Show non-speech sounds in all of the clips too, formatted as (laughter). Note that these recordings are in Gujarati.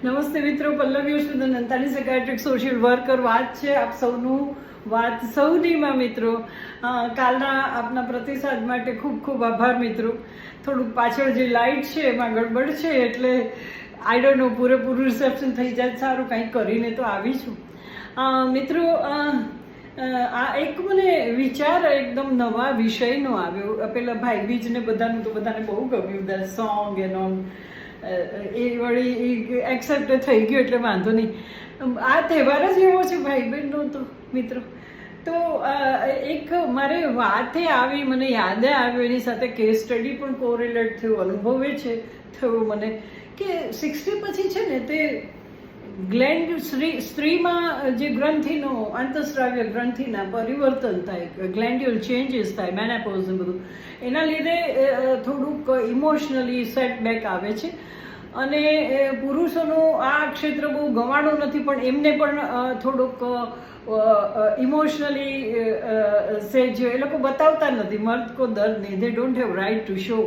નમસ્તે મિત્રો, Pallavi Ashvadan Antani secretary social worker વાત છે આપ સૌનું, વાત સૌનીમાં મિત્રો. કાલના આપના પ્રતિસાદ માટે ખૂબ ખૂબ આભાર મિત્રો. થોડુંક પાછળ જે લાઇટ છે એમાં ગડબડ છે એટલે આઈ ડોન્ટ નો પૂરેપૂરું રિસેપ્શન થઈ જાય, સારું કંઈક કરીને તો આવી છું. મિત્રો આ એક મને વિચાર એકદમ નવા વિષયનો આવ્યો. પેલા ભાઈ બીજને બધાનું તો બધાને બહુ ગમ્યું ધ સોંગ એન્ડ ઓલ એ વળી એક્સેપ્ટ થઈ ગયું એટલે વાંધો નહીં. આ તહેવાર જ એવો છે ભાઈ બહેનનો તો, મિત્રો. તો એક મારે વાતે આવી, મને યાદ આવ્યો, એની સાથે કેસ સ્ટડી પણ કોરિલેટ થયું, અનુભવે છે, થયો મને, કે સિક્સટી પછી છે ને તે ગ્લેન્ડ સ્ત્રી સ્ત્રીમાં જે ગ્રંથિનો આંતરસ્રાવ્ય ગ્રંથિના પરિવર્તન થાય ગ્લેન્ડ્યુઅલ ચેન્જીસ થાય મેનાપોઝ બધું. એના લીધે થોડુંક ઇમોશનલી સેટબેક આવે છે. અને પુરુષોનું આ ક્ષેત્ર બહુ ગવાણું નથી, પણ એમને પણ થોડુંક ઇમોશનલી સેજ એ લોકો બતાવતા નથી મર્દ કો દર્દ નહીં દે don't have right to show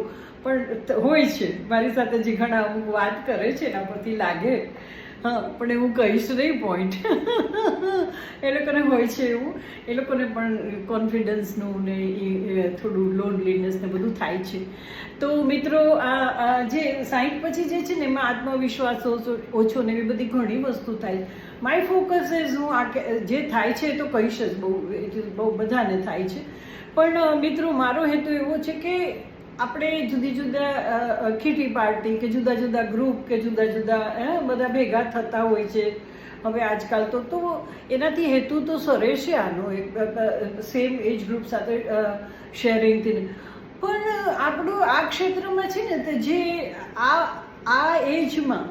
પણ હોય છે. મારી સાથે જે ઘણા અમુક વાત કરે છે, એના પરથી લાગે. હા, પણ એવું કહીશ નહીં પોઈન્ટ એ લોકોને હોય છે એવું. એ લોકોને પણ કોન્ફિડન્સનું ને એ થોડું લોનલીનેસ ને બધું થાય છે. તો મિત્રો, આ જે સાઈઠ પછી જે છે ને, એમાં આત્મવિશ્વાસ ઓછો ને એવી બધી ઘણી વસ્તુ થાય. માય ફોકસ ઇઝ હું આ જે થાય છે એ તો કહીશ જ બહુ બહુ બધાને થાય છે. પણ મિત્રો, મારો હેતુ એવો છે કે આપણે જુદી જુદા કીટી પાર્ટી કે જુદા જુદા ગ્રુપ કે જુદા જુદા બધા ભેગા થતા હોય છે. હવે આજકાલ તો તો એનાથી હેતુ તો સરે છે આનો, એક સેમ એજ ગ્રુપ સાથે શેરિંગથી પણ આપણું આ ક્ષેત્રમાં છે ને, તે જે આ આ એજમાં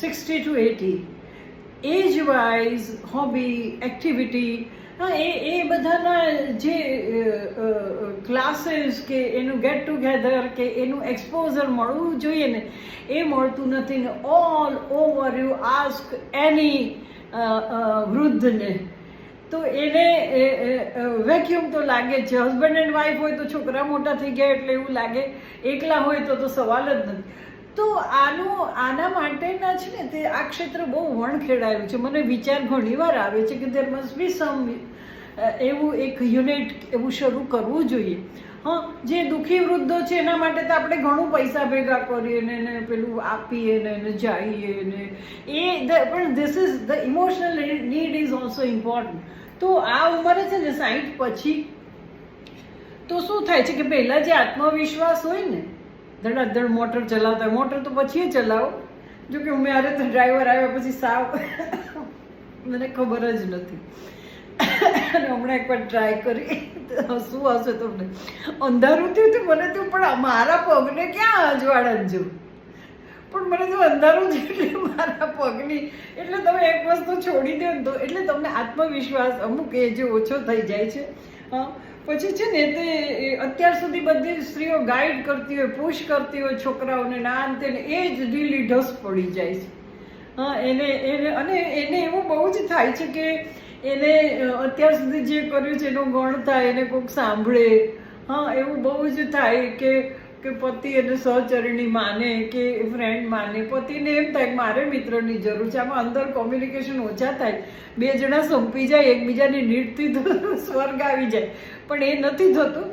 sixty to eighty age wise hobby activity હા, એ એ બધાના જે ક્લાસીસ કે એનું ગેટ ટુગેધર કે એનું એક્સપોઝર મળવું જોઈએ ને, એ મળતું નથી ને all over you ask any વૃદ્ધને. તો એને વેક્યુમ તો લાગે છે. હસબન્ડ એન્ડ વાઈફ હોય તો છોકરા મોટા થઈ ગયા એટલે એવું લાગે. એકલા હોય તો તો સવાલ જ નથી. તો આનું, આના માટેના છે ને તે આ ક્ષેત્ર બહુ વણખેડાયું છે. મને વિચાર ઘણીવાર આવે છે કે દેર મસ્ટ બી સમ એવું એક યુનિટ એવું શરૂ કરવું જોઈએ. હા, જે દુઃખી વૃદ્ધો છે એના માટે તો આપણે ઘણું પૈસા ભેગા કરીએ ને એને પેલું આપીએ ને એને જઈએ ને. એ પણ this is the emotional need is also important તો આ ઉંમરે છે ને સાઈઠ પછી તો શું થાય છે કે પહેલાં જે આત્મવિશ્વાસ હોય ને ધડાધડ મોટર ચલાવતા મોટર તો પછી ચલાવો. જો કે મારે તો ડ્રાઈવર આવ્યા પછી સાવ (laughs) મને ખબર જ નથી. અને હમણાં એકવાર ટ્રાય કરી. શું હશે તમને? અંધારું થયું હતું, મને તો પણ મારા પગને ક્યાં અજવાળા જ? પણ મને તો અંધારું એટલે મારા પગની. એટલે તમે એક વસ્તુ છોડી દો તો. એટલે તમને આત્મવિશ્વાસ અમુક એ જે ઓછો થઈ જાય છે. હા. પછી છે ને તે અત્યાર સુધી બધી સ્ત્રીઓ ગાઈડ કરતી હોય પુશ કરતી હોય છોકરાઓને, ના અંતે એ જ ઢીલી ઢસ પડી જાય છે. હા, એને એને, અને એને એવું બહુ જ થાય છે કે એને અત્યાર સુધી જે કર્યું છે, એનો ગણ થાય, એને કોઈક સાંભળે. હા, એવું બહુ જ થાય કે કે પતિ એને સહચરણી માને કે ફ્રેન્ડ માને. પતિને એમ થાય કે મારે મિત્રની જરૂર છે. આમાં અંદર કોમ્યુનિકેશન ઓછા થાય. બે જણા સંપી જાય, એકબીજાની નીડથી તો સ્વર્ગ આવી જાય. પણ એ નથી થતું.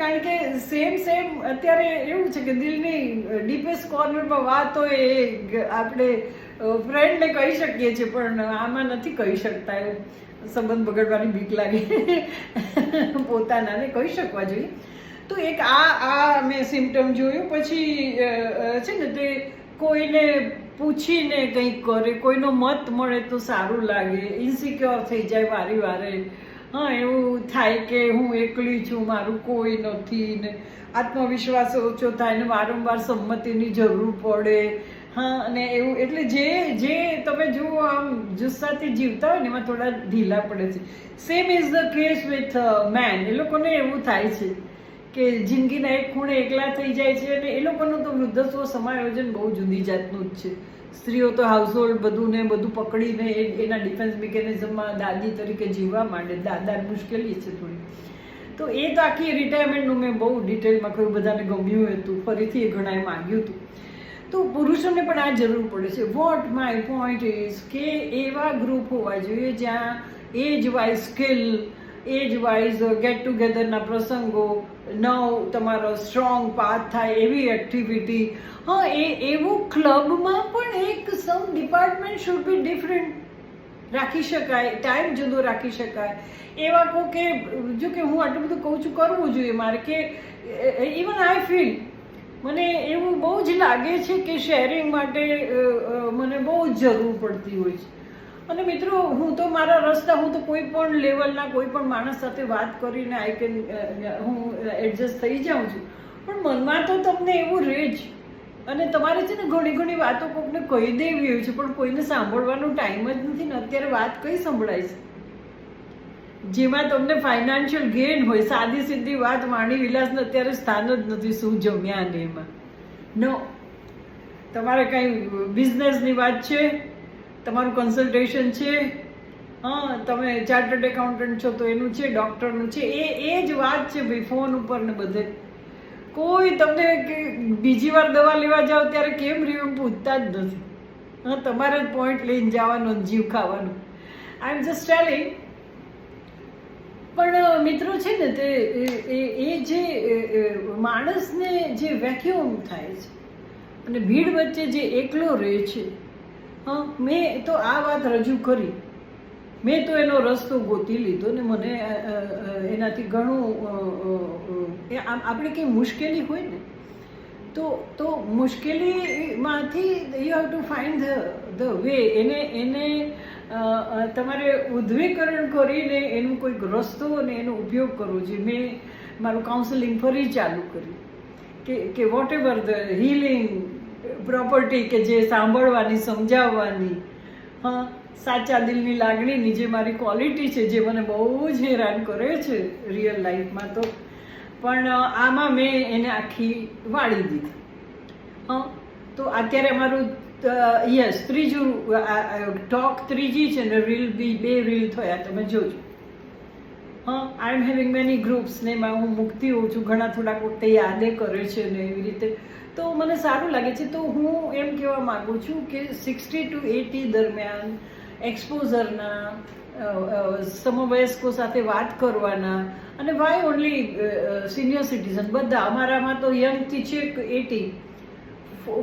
કારણ કે સેમ સેમ અત્યારે એવું છે કે દિલની ડીપેસ્ટ કોર્નરમાં વાત હોય એ આપણે ફ્રેન્ડને કહી શકીએ છીએ, પણ આમાં નથી કહી શકતા એવું સંબંધ બગડવાની બીક લાગે. પોતાનાને કહી શકવા જોઈએ. તો એક આ આ મેં સિમ્ટમ જોયું. પછી છે ને તે કોઈને પૂછીને કંઈક કરે, કોઈનો મત મળે તો સારું લાગે ઇન્સિક્યોર થઈ જાય વારે વારે. હા, એવું થાય કે હું એકલી છું, મારું કોઈ નથી ને આત્મવિશ્વાસ ઓછો થાય ને વારંવાર સંમતિની જરૂર પડે. હા, અને એવું, એટલે જે જે તમે જુઓ આમ જુસ્સાથી જીવતા હોય ને એમાં થોડા ઢીલા પડે છે. Same is the case with man એ લોકોને એવું થાય છે. કે જિંદગીના એક ખૂણે એકલા થઈ જાય છે અને એ લોકોનું તો વૃદ્ધત્વ સમાયોજન બહુ જુદી જાતનું જ છે. સ્ત્રીઓ તો હાઉસહોલ્ડ બધું ને બધું પકડીને એના ડિફેન્સ મિકેનિઝમમાં દાદી તરીકે જીવવા માંડે. દાદા મુશ્કેલી છે થોડી. તો એ તો આખી રિટાયરમેન્ટનું મેં બહુ ડિટેલમાં કહ્યું, બધાને ગમ્યું હતું. ફરીથી એ ઘણાએ માંગ્યું હતું. તો પુરુષોને પણ આ જરૂર પડે છે. વોટ માય પોઈન્ટ ઇઝ કે એવા ગ્રુપ હોવા જોઈએ જ્યાં age wise skill age wise get ટુગેધરના પ્રસંગો, નવ તમારો સ્ટ્રોંગ પાથ થાય એવી એક્ટિવિટી. હા, એ, એવું ક્લબમાં પણ એક some department should be different રાખી શકાય, ટાઈમ જુદો રાખી શકાય. એવા કહો કે જો કે હું આટલું બધું કહું છું, કરવું જોઈએ મારે કે ઇવન આઈ ફીલ મને એવું બહુ જ લાગે છે કે શેરિંગ માટે મને બહુ જ જરૂર પડતી હોય છે. અને મિત્રો, હું તો મારા રસ્તા હું તો કોઈ પણ લેવલના, કોઈ પણ માણસ સાથે વાત કરીને આઈ કેન હું એડજસ્ટ થઈ જાઉં છું. પણ મનમાં તો તમને એવું રહે જ. અને તમારે છે ને ઘણી ઘણી વાતો કોકને કહી દેવી હોય છે, પણ કોઈને સાંભળવાનો ટાઈમ જ નથી ને અત્યારે વાત કઈ સંભળાય છે? જેમાં તમને ફાઇનાન્શિયલ ગેઇન હોય, સાદી સીધી વાત, વાણી વિલાસને અત્યારે સ્થાન જ નથી શું જમ્યા ને એમાં. નો તમારે કાંઈ બિઝનેસની વાત છે? તમારું કન્સલ્ટેશન છે? હા, તમે ચાર્ટર્ડ એકાઉન્ટન્ટ છો તો એનું છે ડૉક્ટરનું છે, એ એ જ વાત છે ભાઈ ફોન ઉપર ને બધે. કોઈ તમને બીજી વાર દવા લેવા જાઓ ત્યારે કેમ રહ્યું પૂછતા જ નથી. હા, તમારે જ પોઈન્ટ લઈને જવાનો જીવ ખાવાનું. આઈ એમ જસ્ટ ટેલિંગ પણ મિત્રો છે ને તે, એ- જે માણસને જે વેક્યુમ થાય છે, અને ભીડ વચ્ચે જે એકલો રહે છે મેં તો આ વાત રજૂ કરી. મેં તો એનો રસ્તો ગોતી લીધો ને મને એનાથી ઘણું આપણે કંઈ મુશ્કેલી હોય ને, તો તો મુશ્કેલીમાંથી you have to find the way એને એને તમારે ઉદ્વેકરણ કરીને એનું કોઈક રસ્તો અને એનો ઉપયોગ કરવો જોઈએ. મેં મારું કાઉન્સેલિંગ ફરી ચાલુ કર્યું. કે કે whatever the healing property કે જે સાંભળવાની, સમજાવવાની, હા, સાચા દિલની લાગણીની જે મારી ક્વોલિટી છે, જે મને બહુ જ હેરાન કરે છે રિયલ લાઈફમાં તો. પણ આમાં મેં એને આખી વાળી દીધી. હા, તો અત્યારે અમારું યસ, ત્રીજું ટોક ત્રીજી છે ને રીલ બી, બે રીલ થયા, તમે જોજો. હા I am having many groups ને એમાં હું મૂકતી હોઉં છું, ઘણા થોડાક વખતે યાદે કરે છે ને એવી રીતે. તો મને સારું લાગે છે. તો હું એમ કહેવા માગું છું કે સિક્સટી ટુ એટી દરમિયાન એક્સપોઝરના સમવયસ્કો સાથે વાત કરવાના અને વાય ઓનલી સિનિયર સિટીઝન બધા અમારામાં તો યંગથી છે eighty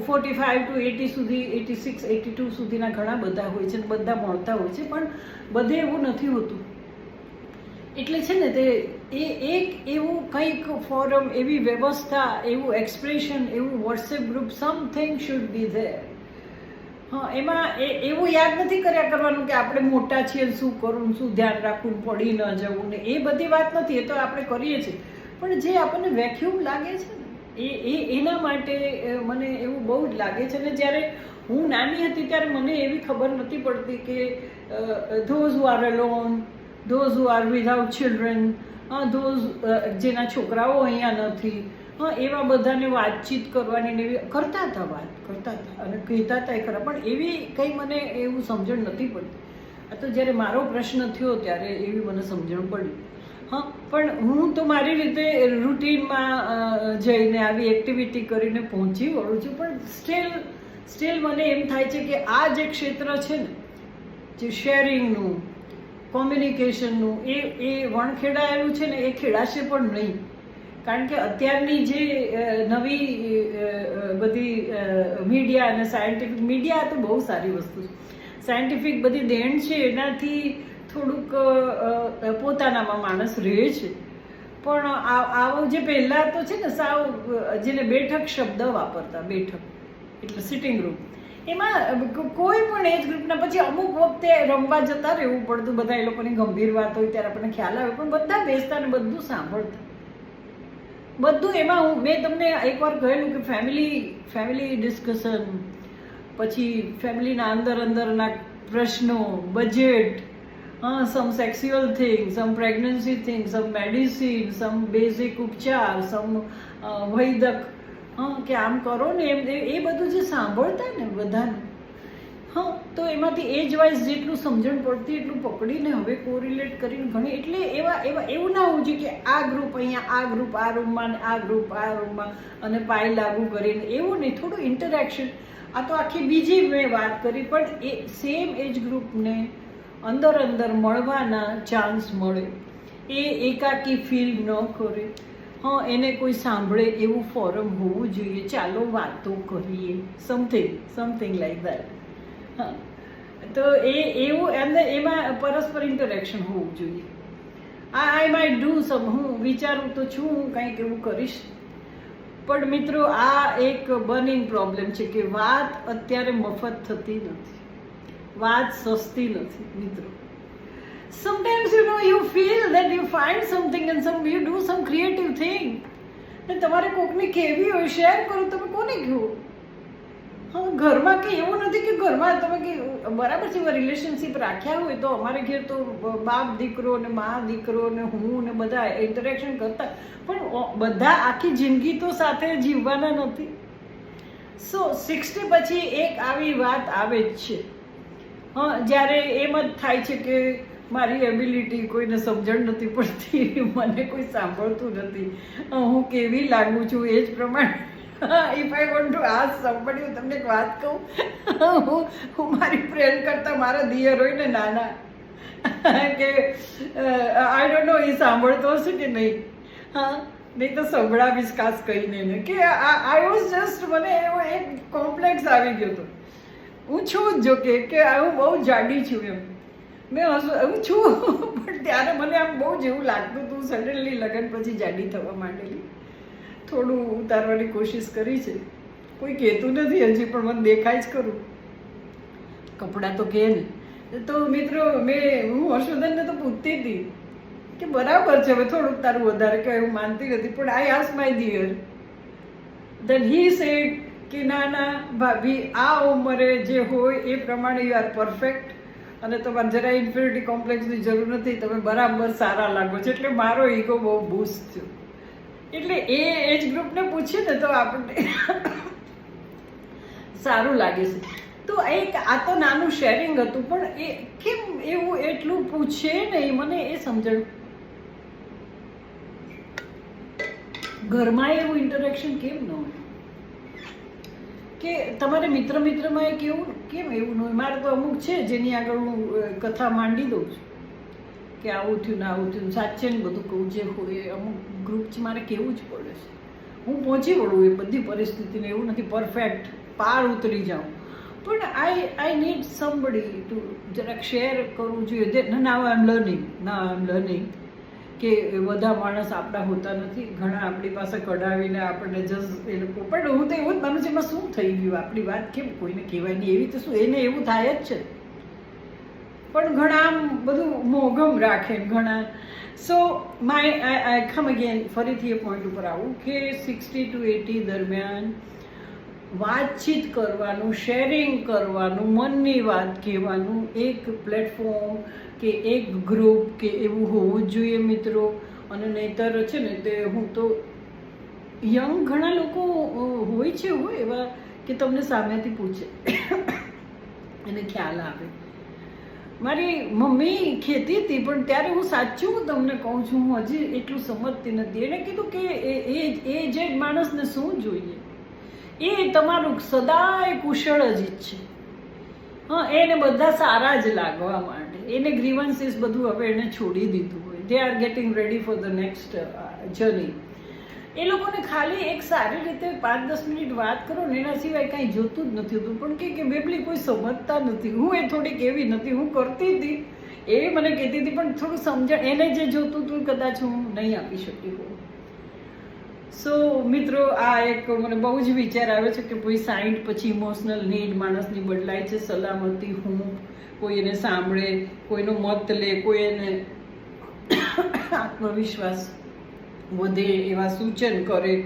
forty five to eighty સુધી એટી સિક્સ એટી ટુ સુધીના ઘણા બધા હોય છે બધા ભણતા હોય છે, પણ બધે એવું નથી હોતું. એટલે છે ને તે એ એક એવું કંઈક ફોરમ, એવી વ્યવસ્થા, એવું એક્સપ્રેશન એવું WhatsApp group something should be there હા, એમાં એ, એવું યાદ નથી કર્યા કરવાનું કે આપણે મોટા છીએ, શું કરવું શું ધ્યાન રાખવું, પડી ન જવું ને એ બધી વાત નથી, એ તો આપણે કરીએ છીએ. પણ જે આપણને વેક્યુમ લાગે છે ને, એ એ, એના માટે મને એવું બહુ જ લાગે છે. અને જ્યારે હું નાની હતી ત્યારે મને એવી ખબર નથી પડતી કે those who are alone those who are without children those જેના છોકરાઓ અહીંયા નથી. હા, એવા બધાને વાતચીત કરવાની એવી કરતા હતા વાત, કરતા હતા અને કહેતા હતા એ ખરા, પણ એવી કંઈ મને એવું સમજણ નથી પડતી. આ તો જ્યારે મારો પ્રશ્ન થયો ત્યારે એવી મને સમજણ પડી. હા, પણ હું તો મારી રીતે રૂટીનમાં જઈને આવી એક્ટિવિટી કરીને પહોંચી વળું છું, પણ સ્ટીલ સ્ટીલ મને એમ થાય છે કે આ જે ક્ષેત્ર છે ને, જે શેરિંગનું કોમ્યુનિકેશનનું એ એ વણખેડાયેલું છે ને એ ખેડાશે પણ નહીં. કારણ કે અત્યારની જે નવી બધી મીડિયા અને સાયન્ટિફિક, મીડિયા તો બહુ સારી વસ્તુ છે. સાયન્ટિફિક બધી દેણ છે, એનાથી થોડુંક પોતાનામાં માણસ રહે છે. પણ આવો જે પહેલાં તો છે ને સાવ જેને બેઠક શબ્દ વાપરતા, બેઠક, એટલે સિટિંગ રૂમ એમાં કોઈ પણ એજ ગ્રુપના પછી અમુક વખતે રમવા જતા રહેવું પડતું. બધા એ લોકોની ગંભીર વાત હોય ત્યારે આપણને ખ્યાલ આવે. પણ બધા બેસતા ને બધું સાંભળતા. બધું એમાં હું, મેં તમને એકવાર કહેલું કે ફેમિલી ફેમિલી ડિસ્કશન પછી ફેમિલીના અંદર અંદરના પ્રશ્નો બજેટ હા some sexual thing some pregnancy thing some medicine some basic ઉપચાર સમ વૈદક હા, કે આમ કરો ને એમ એ બધું જે સાંભળતા ને બધાને. હા, તો એમાંથી એજ વાઇઝ જેટલું સમજણ પડતી, એટલું પકડીને હવે કોરિલેટ કરીને ઘણી, એટલે એવા એવા, એવું ના હોવું જોઈએ કે આ ગ્રુપ અહીંયા, આ ગ્રુપ આ રૂમમાં ને આ ગ્રુપ આ રૂમમાં અને પાય લાગુ કરીને, એવું નહીં, થોડું ઇન્ટરેક્શન આ તો આખી બીજી મેં વાત કરી, પણ એ સેમ એજ ગ્રુપને અંદર અંદર મળવાના ચાન્સ મળે. એ એકાકી ફીલ ન કરે. હા, એને કોઈ સાંભળે એવું ફોરમ હોવું જોઈએ. ચાલો વાતો કરીએ. સમથિંગ સમથિંગ લાઈક દેટ હા. તો એ, એવું એમને, એમાં પરસ્પર ઇન્ટરેક્શન હોવું જોઈએ. આ આઈ માય ડુ સમ હું વિચારું તો છું, હું કંઈક એવું કરીશ. પણ મિત્રો, આ એક બર્નિંગ પ્રોબ્લેમ છે કે વાત અત્યારે મફત થતી નથી. વાત સસ્તી નથી, મિત્રો. Sometimes, you know, you feel that you find something and some, you do some creative thing. ને તમારે કોકને કહેવી હોય શેર કરો, તમે કોને કહો? હા, ઘરમાં કે એવું નથી કે ઘરમાં તમે કે બરાબર છે રિલેશનશિપ રાખ્યા હોય તો અમારે ઘેર તો બાપ દીકરો ને મા દીકરો ને હું ને બધા ઇન્ટરેક્શન કરતા. પણ બધા આખી જિંદગી તો સાથે જીવવાના નથી. સો સિક્સટી પછી એક આવી વાત આવે જ છે. હા, જ્યારે એમ જ થાય છે કે મારી એબિલિટી કોઈને સમજણ નથી પડતી, મને કોઈ સાંભળતું નથી. હું કેવી લાગુ છું એ જ પ્રમાણે. ઇફ આઈ વોન્ટ ટુ આ સાંભળ્યું તમને એક વાત કહું. હું હું મારી ફ્રેન્ડ કરતાં મારા દિયર હોય ને નાના, કે આઈ ડોન્ટ નો એ સાંભળતો હશે કે નહીં? હા, નહીં તો સંભળાવીશ ખાસ કહીને એને. કે આઈ વોઝ જસ્ટ મને એવો એક કોમ્પ્લેક્સ આવી ગયો હતો. હું છું જ જો કે કે હું બહુ જાડી છું એમ. મેં હું છું, પણ ત્યારે મને આમ બહુ જેવું લાગતું હતું સડનલી લગ્ન પછી જાડી થવા માંડેલી. થોડું ઉતારવાની કોશિશ કરી છે. કોઈ કહેતું નથી હજી, પણ મને દેખાય જ કરું કપડાં તો કહે ને. તો મિત્રો, મેં, હું હર્ષવર્ધનને તો પૂછતી હતી કે બરાબર છે, હવે થોડુંક તારું વધારે કે હું માનતી નથી, પણ આઈ આસ માય દિયર ધન હી સેડ કે ના ના, ભાભી, આ ઉંમરે જે હોય એ પ્રમાણે યુ આર પરફેક્ટ અને તમારે જરા ઇન્ફિનિટી કોમ્પ્લેક્સની જરૂર નથી, તમે બરાબર સારા લાગો છો. એટલે મારો ઈગો બહુ બૂસ્ટ થયો. એટલે એ એજ ગ્રુપને પૂછીએ ને તો આપણને સારું લાગે છે. તો એક આ તો નાનું શેરિંગ હતું, પણ એ કેમ એવું એટલું પૂછે ને એ મને એ સમજણ. ઘરમાં એવું ઇન્ટરેક્શન કેમ ન હોય? કે તમારે મિત્ર મિત્રમાં એક એવું કેમ એવું નહીં મારે તો અમુક છે જેની આગળ હું કથા માંડી દઉં છું. કે આવું થયું ને આવું થયું સાચે ને બધું કહું, જે હોય અમુક ગ્રુપ છે મારે કેવું જ પડે છે. હું પહોંચી વળું એ બધી પરિસ્થિતિને એવું નથી પરફેક્ટ પાર ઉતરી જાઉં. પણ I I need somebody to જરાક શેર કરવું જોઈએ. ના આઈ એમ લર્નિંગ ના આઈ એમ લર્નિંગ કે બધા માણસ આપણા હોતા નથી. ઘણા આપણી પાસે કઢાવીને આપણને જસ એ લોકો, પણ હું તો એવું જ માનું છું, એમાં શું થઈ ગયું? આપણી વાત કેમ કોઈને કહેવાય નહીં? એવી તો શું, એને એવું થાય જ છે. પણ ઘણા આમ બધું મોઘમ રાખે ઘણા. સો માય આઈ કમ અગેન ફરીથી એ પોઈન્ટ ઉપર આવું કે સિક્સટી ટુ એટી દરમિયાન વાતચીત કરવાનું શેરિંગ કરવાનું, મનની વાત કહેવાનું, એક પ્લેટફોર્મ કે એક ગ્રુપ કે એવું હોવું જ જોઈએ મિત્રો. અને નહીતર છે ને તે હું તો યંગ ઘણા લોકો હોય છે હોય એવા કે તમને સામેથી પૂછે. એને ખ્યાલ આવે. મારી મમ્મી ખેતી હતી, પણ ત્યારે હું સાચું હું તમને કહું છું, હું હજી એટલું સમજતી નથી. એણે કીધું કે એ એ જે માણસને શું જોઈએ? એ તમારું સદાય કુશળ જ ઈચ્છે. હા, એને બધા સારા જ લાગવા માટે એને ગ્રીવન્સીસ બધું હવે એને છોડી દીધું હોય. They are getting ready for the next journey એ લોકોને ખાલી એક સારી રીતે પાંચ દસ મિનિટ વાત કરો ને એના સિવાય કાંઈ જોતું જ નથી હોતું. પણ કે બેબલી કોઈ સમજતા નથી. હું એ થોડીક એવી નથી. હું કરતી હતી. એ મને કહેતી હતી, પણ થોડું સમજણ. એને જે જોતું હતું કદાચ હું નહીં આપી શકી હોઉં. સો મિત્રો, આ એક મને બહુ જ વિચાર આવ્યો છે કે કોઈ સાઈઠ પછી ઇમોશનલ નીડ માણસની બદલાય છે, સલામતી હું કોઈ એને સાંભળે, કોઈનો મત લે, કોઈ એને આત્મવિશ્વાસ વધે એવા સૂચન કરે,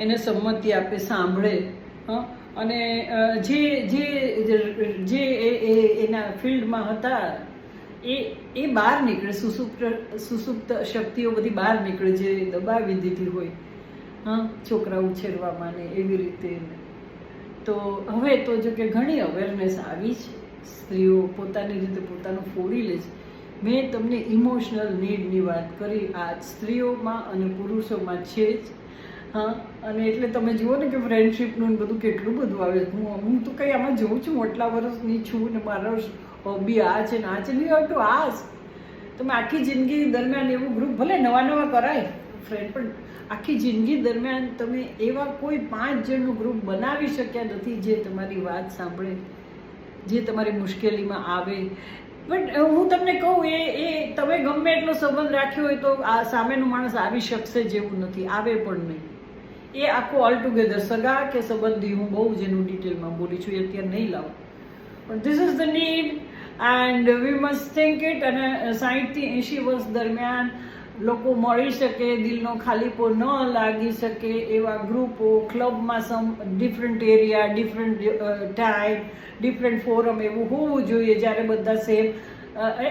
એને સંમતિ આપે, સાંભળે, હં? અને જે જે જે એના ફિલ્ડમાં હતા, એ એ બહાર નીકળે, સુસુપ્ત સુસુપ્ત શક્તિઓ બધી બહાર નીકળે, જે દબાવી દીધી હોય. હા, છોકરા ઉછેરવામાં ને એવી રીતે તો હવે તો જો કે ઘણી અવેરનેસ આવી છે. સ્ત્રીઓ પોતાની રીતે પોતાનું ફોડી લે છે. મેં તમને ઇમોશનલ નીડની વાત કરી. આ સ્ત્રીઓમાં અને પુરુષોમાં છે જ. હા, અને એટલે તમે જુઓ ને કે ફ્રેન્ડશિપનું બધું કેટલું બધું આવે હું હું તો કંઈ આમાં જોઉં છું આટલા વર્ષની છું ને મારો હોબી આ છે ને આ છે. નહીં યુ ટુ આસ તમે આખી જિંદગી દરમિયાન એવું ગ્રુપ ભલે નવા નવા કરાય ફ્રેન્ડ પણ આખી જિંદગી દરમિયાન તમે એવા કોઈ પાંચ જણનું ગ્રુપ બનાવી શક્યા નથી જે તમારી વાત સાંભળે, જે તમારી મુશ્કેલીમાં આવે. બટ હું તમને કહું, એ એ, તમે ગમે એટલો સંબંધ રાખ્યો હોય તો આ સામેનો માણસ આવી શકશે જેવું નથી, આવે પણ નહીં. એ આખું ઓલ ટુગેધર સગા કે સંબંધી, હું બહુ જ એનું ડિટેલમાં બોલી છું, એ અત્યારે નહીં લાવું. પણ this is the need and we must think it અને સાહીઠથી એંશી વર્ષ દરમિયાન લોકો મળી શકે, દિલનો ખાલીપો ન લાગી શકે એવા ગ્રુપો, ક્લબમાં some different area different time different forum એવું હોવું જોઈએ જ્યારે બધા સેમ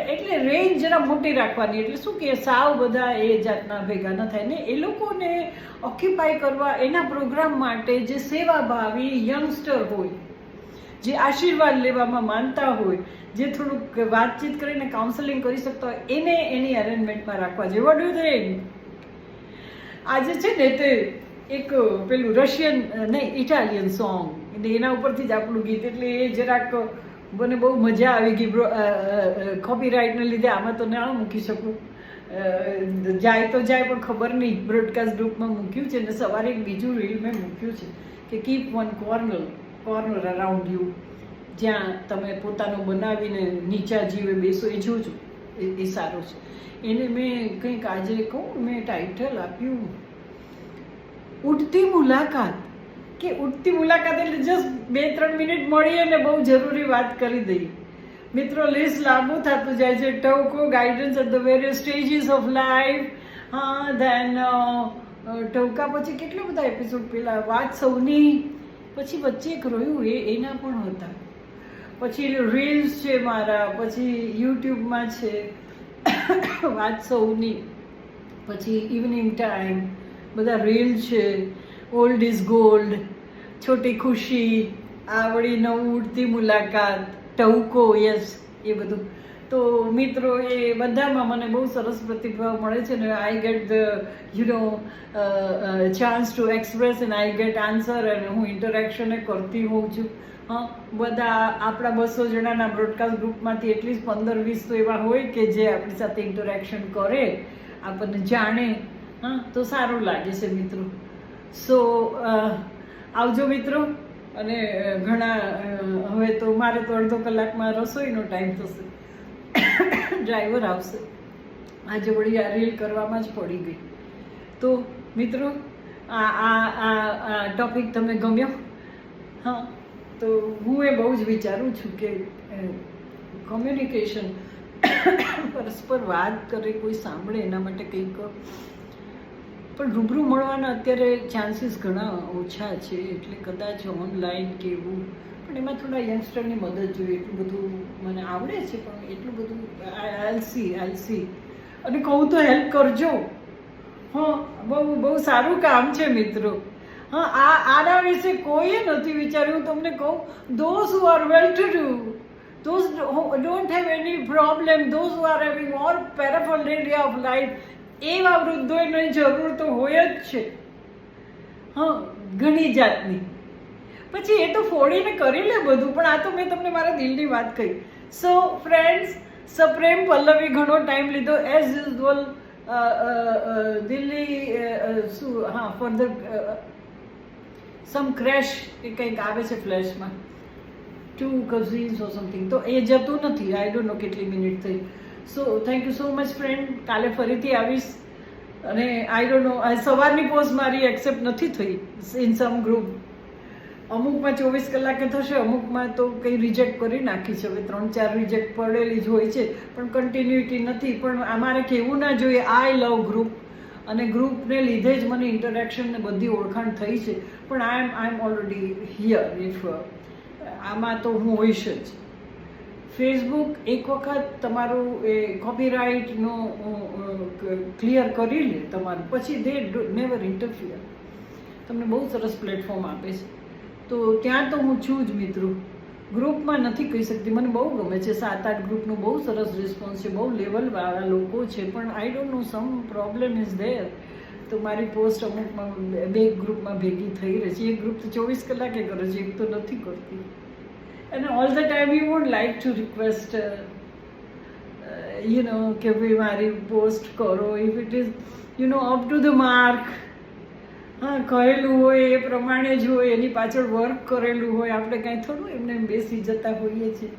એટલે રેન્જ જરા મોટી રાખવાની. એટલે શું કે સાવ બધા એ જાતના ભેગા ન થાય ને એ લોકોને ઓક્યુપાય કરવા એના પ્રોગ્રામ માટે જે સેવાભાવી યંગસ્ટર હોય જે આશીર્વાદ લેવામાં માનતા હોય, જે થોડુંક વાતચીત કરીને કાઉન્સેલિંગ કરી શકતા હોય, એને એની અરેન્જમેન્ટમાં રાખવા જોઈએ વોટ થિંક આજે છે ને તે એક પેલું રશિયન, નહીં, ઇટાલિયન સોંગ એટલે એના ઉપરથી જ આપણું ગીત. એટલે એ જરાક મને બહુ મજા આવી ગઈ. કોપીરાઇટને લીધે આમાં તો ના મૂકી શકું. જાય તો જાય પણ ખબર નહીં. બ્રોડકાસ્ટ ગ્રુપમાં મૂક્યું છે ને સવારે એક બીજું રીલ મેં મૂક્યું છે કે keep one corner corner around you જ્યાં તમે પોતાનું બનાવીને નીચા જીવે બેસો, એ જોજો. એ સારું છે. એને મેં કંઈક આજે કહું, મેં ટાઇટલ આપ્યું. ઉઠતી મુલાકાત. કે ઉઠતી મુલાકાત એટલે જસ્ટ બે, ત્રણ મિનિટ મળી અને બહુ જરૂરી વાત કરી દઈએ. મિત્રો લિસ્ટ લાંબુ થતું જાય છે. ટવકો guidance at the various stages of life then ટવકા પછી કેટલા બધા એપિસોડ પેલા વાત સૌની પછી વચ્ચે એક રહ્યું, એ એના પણ હતા. પછી રીલ્સ છે મારા, પછી યુટ્યુબમાં છે, વાત સૌની. પછી ઇવનિંગ ટાઈમ બધા રીલ છે ઓલ્ડ ઇઝ ગોલ્ડ છોટી ખુશી, આવડી નવું ઉડતી મુલાકાત ટવકો યસ એ બધું. તો મિત્રો એ બધામાં મને બહુ સરસ પ્રતિભાવ મળે છે ને I get the you know chance to express and I get answer અને હું ઇન્ટરેક્શન કરતી હોઉં છું. હં, બધા આપણા બસો જણાના બ્રોડકાસ્ટ ગ્રુપમાંથી એટલીસ્ટ પંદર, વીસ તો એવા હોય કે જે આપણી સાથે ઇન્ટરેક્શન કરે, આપણને જાણે. હા, તો સારું લાગે છે મિત્રો. સો આવજો મિત્રો. અને ઘણા હવે તો મારે તો અડધો કલાકમાં રસોઈનો ટાઈમ થશે. ડ્રાઈવર આવશે. આજે વળી આ રીલ કરવામાં જ પડી ગઈ. તો મિત્રો, આ આ આ ટોપિક તમને ગમ્યો? હા. તો હું એ બહુ જ વિચારું છું કે કોમ્યુનિકેશન પરસ્પર વાત કરે, કોઈ સાંભળે એના માટે કંઈક. પણ રૂબરૂ મળવાના અત્યારે ચાન્સીસ ઘણા ઓછા છે. એટલે કદાચ ઓનલાઈન કે એવું પણ એમાં થોડા યંગસ્ટરની મદદ જોઈએ. એટલું બધું મને આવડે છે પણ એટલું બધું આલસી આલસી અને કહું તો હેલ્પ કરજો. હા બહુ બહુ સારું કામ છે મિત્રો. હા આ આના વિશે કોઈએ નથી વિચાર્યું. તમને કહું those who are well to do those don't have any problem, those who are having all paraphernalia of life, એવા વૃદ્ધોની જરૂર તો હોય જ છે. હા ઘણી જાતની. પછી એ તો ફોડીને કરી લે બધું, પણ આ તો મેં તમને મારા દિલની વાત કહી. સો ફ્રેન્ડ્સ સપ્રેમ પલ્લવી ઘણો ટાઈમ લીધો. એઝ યુઝ્યુઅલ દિલ્હી શું, હા ફર્ધર સમ ક્રેશ કે કંઈક આવે છે ફ્લેશમાં ટુ કઝિન્સ ઓર સમથિંગ તો એ જતું નથી. આઈ ડોન્ટ નો કેટલી મિનિટ થઈ. So thank you so much friend કાલે ફરીથી આવીશ. અને આઈ ડોન્ટ નો સવારની પોસ્ટ મારી એક્સેપ્ટ નથી થઈ ઇન સમ ગ્રુપ અમુકમાં ચોવીસ કલાકે થશે, અમુકમાં તો કંઈ રિજેક્ટ કરી નાખી છે. હવે ત્રણ ચાર રિજેક્ટ પડેલી જ હોય છે, પણ કન્ટિન્યુટી નથી. પણ અમારે કહેવું ના જોઈએ આઈ લવ ગ્રુપ અને ગ્રુપને લીધે જ મને ઇન્ટરેક્શન ને બધી ઓળખાણ થઈ છે. પણ I am I am already here if આમાં તો હું હોઈશ જ. ફેસબુક એક વખત તમારું એ કોપીરાઇટનો ક્લિયર કરી લે તમારું. પછી દે નેવર ઇન્ટરફિયર તમને બહુ સરસ પ્લેટફોર્મ આપે છે. તો ત્યાં તો હું છું જ મિત્રો. ગ્રુપમાં નથી કહી શકતી. મને બહુ ગમે છે. સાત આઠ ગ્રુપનું બહુ સરસ રિસ્પોન્સ છે. બહુ લેવલવાળા લોકો છે. પણ I don't know some problem is there તો મારી પોસ્ટ અમુકમાં બે- ગ્રુપમાં ભેગી થઈ રહી છે. એક ગ્રુપ તો ચોવીસ કલાકે કરે છે. એક તો નથી કરતી. અને all the time you want like to request you know કે ભાઈ મારી પોસ્ટ કરો. If it is you know up to the mark હા કહેલું હોય, એ પ્રમાણે જ હોય, એની પાછળ વર્ક કરેલું હોય, આપણે કાંઈ થોડું એમને એમ બેસી જતા હોઈએ છીએ.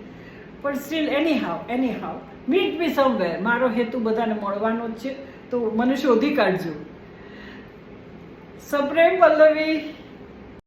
પણ still anyhow anyhow meet be somewhere મારો હેતુ બધાને મળવાનો જ છે. તો મને શોધી કાઢજો. સપ્રેમ પલ્લવી